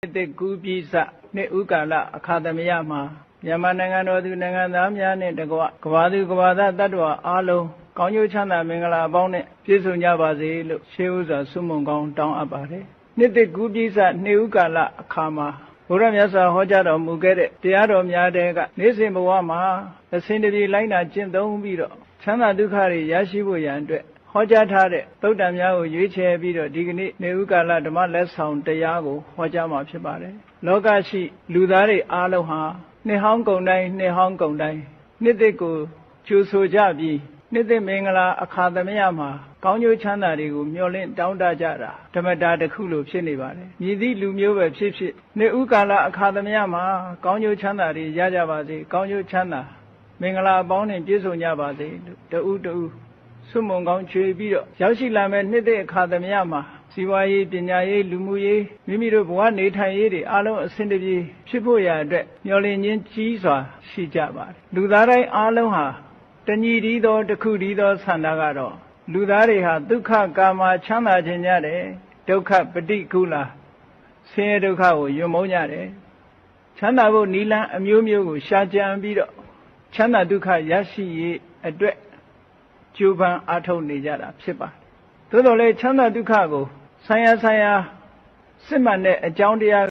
နှစ်သက်ကူးပြီးစနှစ်ဥကာလအခါသမယမှာမြန်မာနိုင်ငံတော်သူနိုင်ငံသားများနဲ့တကွကဘာသူကဘာသားတ attva အားလုံးကောင်းကျိုးချမ်းသာမင်္ဂလာအပေါင်းနဲ့ပြည့်စုံကြပါစေလို့ရှေးဥစွာဆုမွန်ကောင်းတောင်းအပ်ပါတယ်နှစ်သက်ကူးပြီးစနှစ်ဥကာလအခါမှာဘုရားမြတ်စွာဟောကြားတော်မူခဲ့တဲ့တရားတော်များတဲ့ကနေ့စဉ်ဘဝမှာအစဉ်တပြေလိုက်နာကျင့်သုံးပြီးတော့ချမ်းသာဒုက္ခတွေရရှိဖို့ရန်အတွက် ဟောကြားထားတဲ့သုတ်တံများကိုရွေးချယ်ပြီးတော့ဒီကနေ့နေဥကာလဓမ္မလက်ဆောင်တရားကိုဟောကြားမှာဖြစ်ပါတယ်။လောကရှိလူသားတွေအားလုံးဟာနှစ်ဟောင်းကုန်တိုင်းနှစ်ဟောင်းကုန်တိုင်းနှစ်သက်ကိုကျူဆိုကြပြီးနှစ်သက်မင်္ဂလာအခါသမယမှာကောင်းကျိုးချမ်းသာတွေကိုမျှော်လင့်တောင်းတကြတာဓမ္မတာတစ်ခုလိုဖြစ်နေပါတယ်။မြည်သည့်လူမျိုးပဲဖြစ်ဖြစ်နှစ်ဥကာလအခါသမယမှာကောင်းကျိုးချမ်းသာတွေရကြပါစေကောင်းကျိုးချမ်းသာမင်္ဂလာအပေါင်းနဲ့ပြည့်စုံကြပါစေလို့တဦးတ ဦးဆုမွန်ကောင်းချွေပြီးတော့ရောက်ရှိလာမဲ့နှစ်သက်အခါသမယမှာစီဝါရေးပညာရေးလူမှုရေးမိမိတို့ဘဝနေထိုင်ရေးတွေအလုံးအဆင်တပြေဖြစ်ဖို့ရာအတွက်မျှော်လင့်ခြင်းကြီးစွာရှိကြပါတယ်လူသားတိုင်းအလုံးဟာတညီတည်းသောတစ်ခုတည်းသောဆန္ဒကတော့လူသားတွေဟာဒုက္ခကာမချမ်းသာခြင်းကြတယ်ဒုက္ခပฏิကူလာဆင်းရဲဒုက္ခကိုယွံမုန်းကြတယ်ချမ်းသာဖို့နိလန်းအမျိုးမျိုးကိုရှာကြံပြီးတော့ချမ်းသာဒုက္ခရရှိရေးအတွက် ကြိုးပမ်းအားထုတ်နေကြတာဖြစ်ပါတယ်သို့တော်လည်းချမ်းသာဒုက္ခကိုဆံရဆံရစစ်မှန်တဲ့အကြောင်းတရား